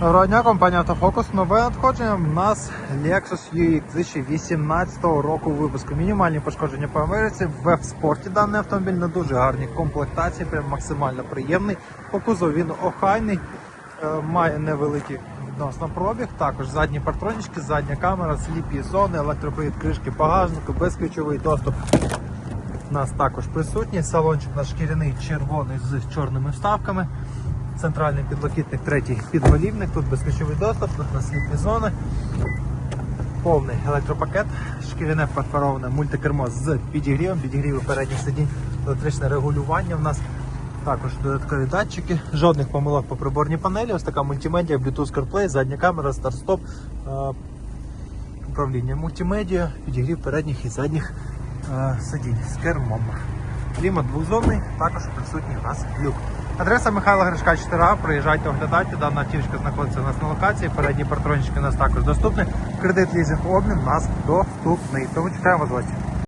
Доброго дня, компанія Автофокус. Нове надходження. У нас Lexus UX 2018 року випуску. Мінімальні пошкодження по Америці. В F-спорті даний автомобіль на дуже гарній комплектації, прям максимально приємний. По кузову він охайний, е, має невеликий відносно пробіг. Також задні партронічки, задня камера, сліпі зони, електропривід кришки багажнику, безключовий доступ. У нас також присутній. Салончик наш шкіряний червоний з чорними вставками. Центральний підлокітник, третій підголівник, тут безключовий доступ, тут на сліпі зони. Повний електропакет, шкіряне перфороване мультикермо з підігрівом, підігріву передніх сидінь, електричне регулювання в нас. Також додаткові датчики, жодних помилок по приборній панелі, ось така мультимедіа, Bluetooth CarPlay, задня камера, старт-стоп, е, управління мультимедіа, підігрів передніх і задніх е, сидінь з кермом. Клімат двохзонний, також присутній у нас люк. Адреса Михайла Гришка 4А. Приїжджайте, оглядайте. Дана автівочка знаходиться у нас на локації. Передні партрончики у нас також доступні. Кредит лізинг обмін у нас доступний. Тому чекаємо гості.